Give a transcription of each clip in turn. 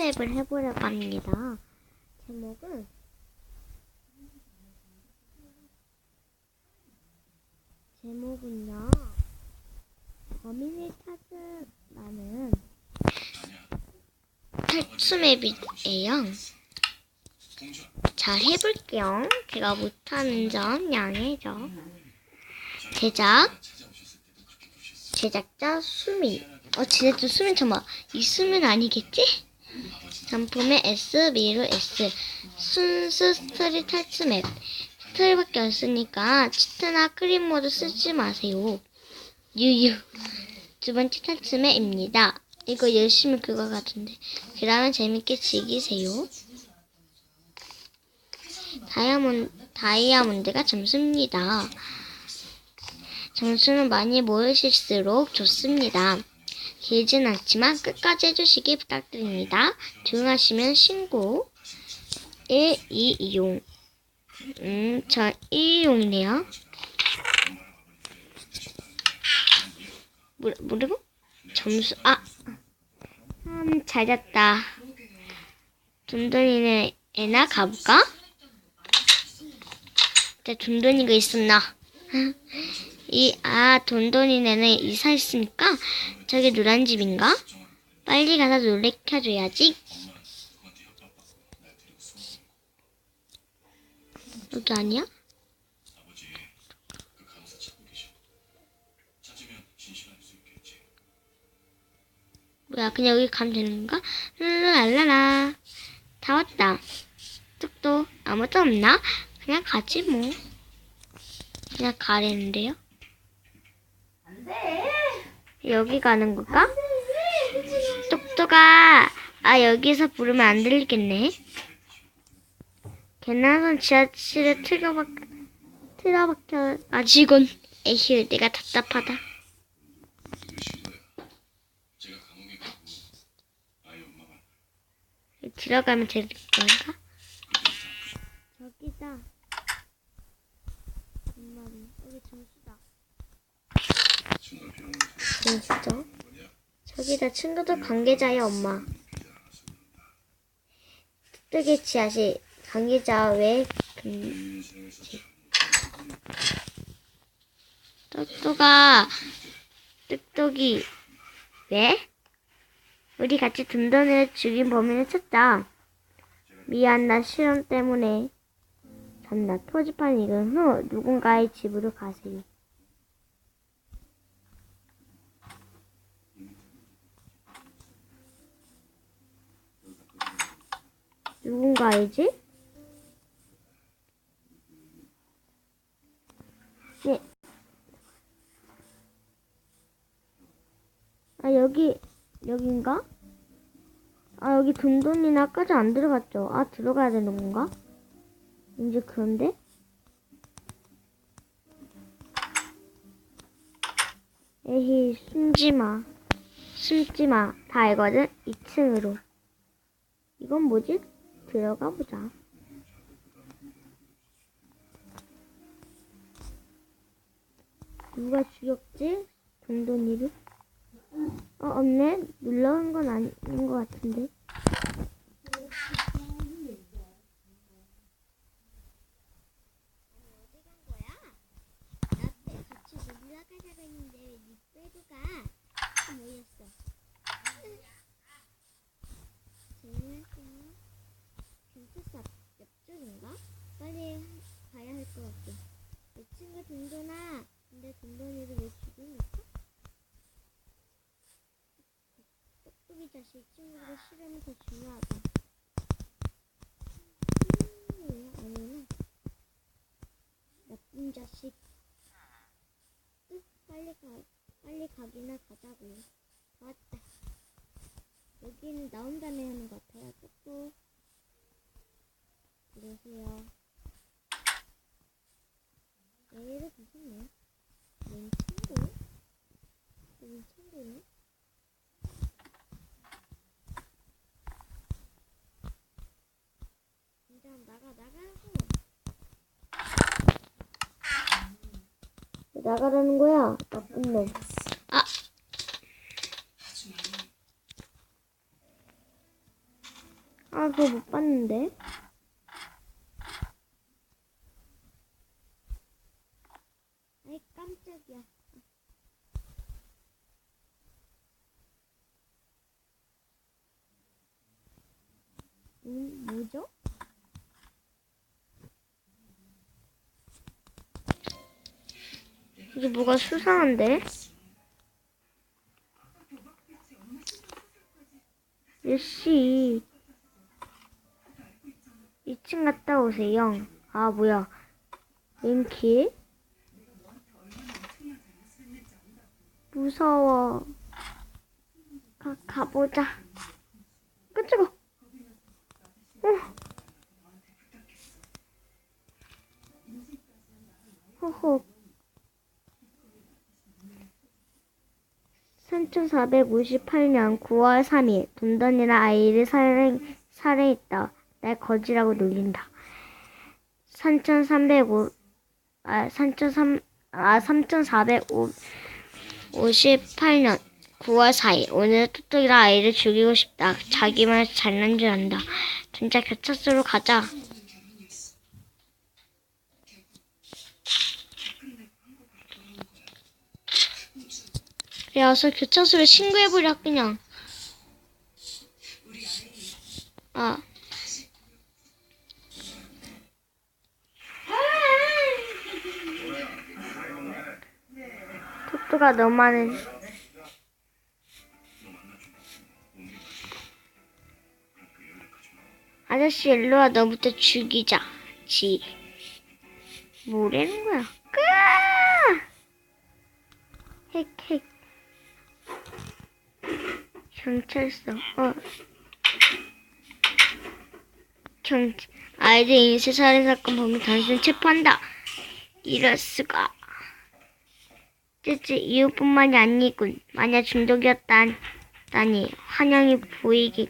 탈출맵을 해보려고 합니다. 제목은 제목은요. 범인을 찾으라는 탈출맵이에요. 잘 해볼게요. 제가 못하는 점 양해죠. 제작 제작자 수민. 어, 제작자 수민 잠깐만. 이 수민 아니겠지? 단품의 S, 미루 S. 순수 스토리 탈출맵. 스토리밖에 없으니까 치트나 크림 모드 쓰지 마세요. 유유. 두 번째 탈출맵입니다. 이거 열심히 그거 같은데. 그러면 재밌게 즐기세요. 다이아몬드, 다이아몬드가 점수입니다. 점수는 많이 모으실수록 좋습니다. 길진 않지만 끝까지 해주시기 부탁드립니다. 조용하시면 신고. 1, 2, 이용. 음, 저 1이용이네요. 뭐, 뭐라고? 점수, 아. 음, 잘 잤다. 돈돈이네 애나 가볼까? 내 돈돈이가 있었나? 이, 아, 돈돈이네는 이사했으니까 저기 노란 집인가? 빨리 가서 놀래켜줘야지. 여기 아니야? 뭐야, 그냥 여기 가면 되는 건가? 랄랄랄라. 다 왔다. 뚝뚝, 아무도 없나? 그냥 가지 뭐. 그냥 가랬는데요? 여기 가는 걸까? 똑똑아, 아 여기서 부르면 안 들리겠네. 개나선 지하실에 틀어박 틀어박혀 아 직원 에휴 내가 답답하다. 들어가면 될 건가? 저기다. 엄마는 여기 점수다. 진짜? 저기다 친구들 관계자의 엄마. 뜨개 지하실 관계자 왜 금... 똑똑아 똑똑이 왜? 우리 같이 든든을 죽인 범인을 찾자. 미안 나 실험 때문에 잔나 토지판 익은 후 누군가의 집으로 가세요. 누군가이지? 네. 아, 여기, 여긴가? 아, 여기 돈돈이나 아까도 안 들어갔죠? 아, 들어가야 되는 건가? 이제 그런데? 에이, 숨지 마. 숨지 마. 다 알거든? 2층으로. 이건 뭐지? 들어가 보자. 누가 죽였지? 돈돈이를? 어, 없네. 눌러온 건 아닌 것 같은데. 모였어. 앞- 옆쪽인가? 빨리 가야 할 것 같아. 내 친구 돈돈아. 근데 돈돈이를 왜 죽인 걸까? 똑똑이 자식 친구가 싫으면 더 중요하다. 음, 아니구나. 나쁜 자식. 으, 빨리 가, 빨리 가기나 가자고. 왔다. 여기는 나 혼자만 하는 것 같아요. 똑똑. 그러세요. 얘를 보셨네. 웬 친구? 웬 친구네? 진짜 나가 나가라고. 왜 나가라는 거야? 나쁜 놈. 아. 그거 못 봤는데. 아이, 깜짝이야. 음, 뭐죠? 이게 뭐가 수상한데? 예씨 2층 갔다 오세요. 아 뭐야? 랭키? 무서워. 가 가보자. 깜짝아. 어. 호호. 3458년 9월 3일 돈돈이라 아이를 살해, 살해했다. 날 거지라고 놀린다. 3305, 아, 3300, 아, 3458년 9월 4일 오늘 뚝뚝이라 아이를 죽이고 싶다. 자기만 잘난 줄 안다. 진짜 교차소로 가자. 그래, 어서 교차소에 신고해버려, 그냥. 아. 톡톡아, 너만은. 아저씨, 일로와, 너부터 죽이자. 지. 뭐라는 거야? 끄아! 핵, 핵. 경찰서, 어. 경, 아이들 인쇄 살인 사건 범인 단순 체포한다. 이럴 수가. 찌찌 이유뿐만이 아니군. 만약 중독이었다니 환영이 보이게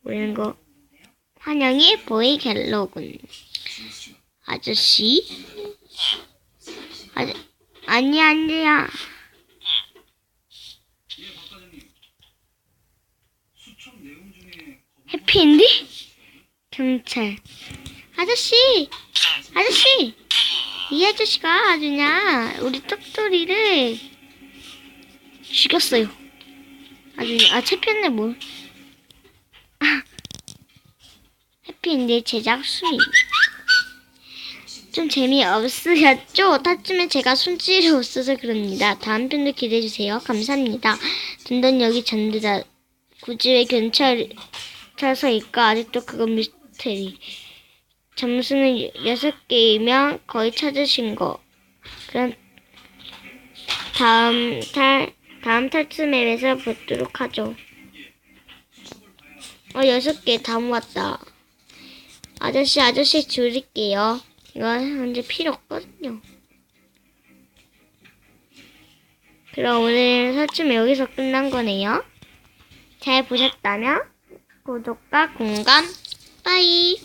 뭐라는 거 환영이 보이겠로군. 아저씨, 아저 아니 아니야. 해피엔딩? 경찰 아저씨 아저씨 이 아저씨가 아주냐 우리 떡돌이를 죽였어요 아주 아 채편네 뭘 아, 해피엔딩 제작 수임 좀 재미없으셨죠? 타쯤에 제가 손질이 없어서 그럽니다. 다음 편도 기대해주세요. 감사합니다. 든든 여기 전두다. 굳이 왜 경찰서일까? 아직도 그건 미스테리. 점수는 여섯 개이면 거의 찾으신 거. 그럼 다음 탈 다음 탈출 맵에서 뵙도록 하죠. 어 여섯 개 다 모았다. 아저씨 아저씨 줄일게요. 이거 현재 필요 없거든요. 그럼 오늘 설치는 여기서 끝난 거네요. 잘 보셨다면 구독과 공감 빠이.